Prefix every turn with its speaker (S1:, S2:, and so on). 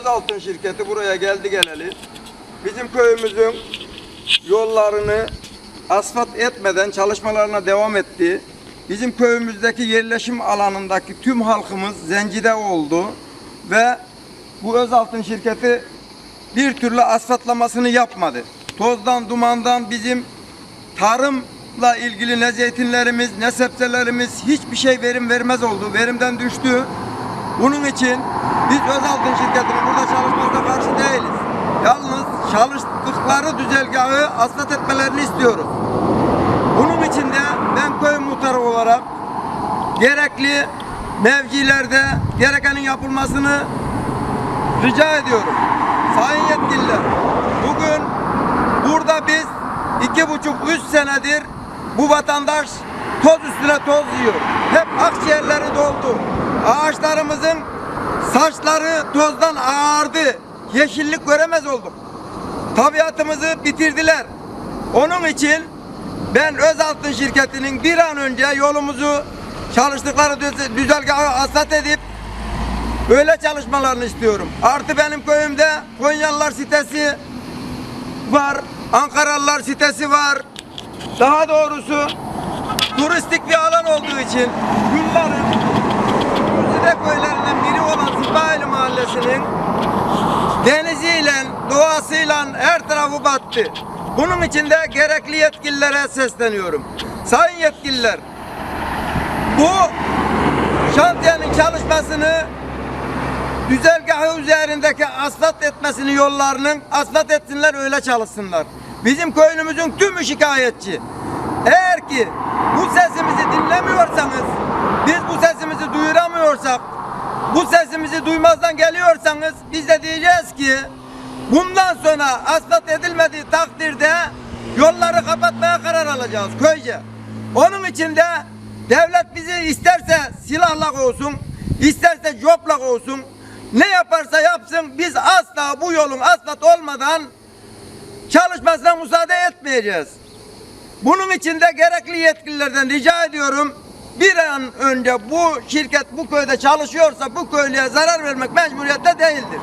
S1: Özaltın şirketi buraya geldi geleli. Bizim köyümüzün yollarını asfalt etmeden çalışmalarına devam etti. Bizim köyümüzdeki yerleşim alanındaki tüm halkımız zencide oldu ve bu Özaltın şirketi bir türlü asfaltlamasını yapmadı. Tozdan, dumandan bizim tarımla ilgili ne zeytinlerimiz ne sebzelerimiz hiçbir şey verim vermez oldu. Verimden düştü. Bunun için biz Özaltın şirketinin burada çalışmasına karşı değiliz. Yalnız çalıştıkları düzelgahı asfalt etmelerini istiyoruz. Bunun için de ben köy muhtarı olarak gerekli mevcilerde gerekenin yapılmasını rica ediyorum. Sayın yetkililer, bugün burada biz iki buçuk, üç senedir bu vatandaş toz üstüne toz yiyor. Hep akciğerleri doldu. Ağaçlarımızın saçları tozdan ağardı. Yeşillik göremez olduk. Tabiatımızı bitirdiler. Onun için ben Özaltın şirketinin bir an önce yolumuzu çalıştıkları düz- düzelgahı asat edip Böyle çalışmalarını istiyorum. Artı benim köyümde Konyalılar sitesi var. Ankaralılar sitesi var. Daha doğrusu turistik bir alan olduğu için Gülların Güzide köylerinden biri Mahallesi'nin deniziyle, doğasıyla her tarafı battı. Bunun için de gerekli yetkililere sesleniyorum. Sayın yetkililer, bu şantiyenin çalışmasını düzelgahı üzerindeki asfalt etmesini yollarının asfalt etsinler öyle çalışsınlar. Bizim köyümüzün tümü şikayetçi. Eğer ki bu sesimizi dinlemiyorsanız, biz bu sesimizi duyuramıyorsak, bu sesimizi duymazdan geliyorsanız biz de diyeceğiz ki bundan sonra asfalt edilmediği takdirde yolları kapatmaya karar alacağız köyce. Onun için de devlet bizi isterse silahla kovsun, isterse copla kovsun, ne yaparsa yapsın biz asla bu yolun asfalt olmadan çalışmasına müsaade etmeyeceğiz. Bunun için de gerekli yetkililerden rica ediyorum. Bir an önce bu şirket bu köyde çalışıyorsa bu köylüye zarar vermek mecburiyette değildir.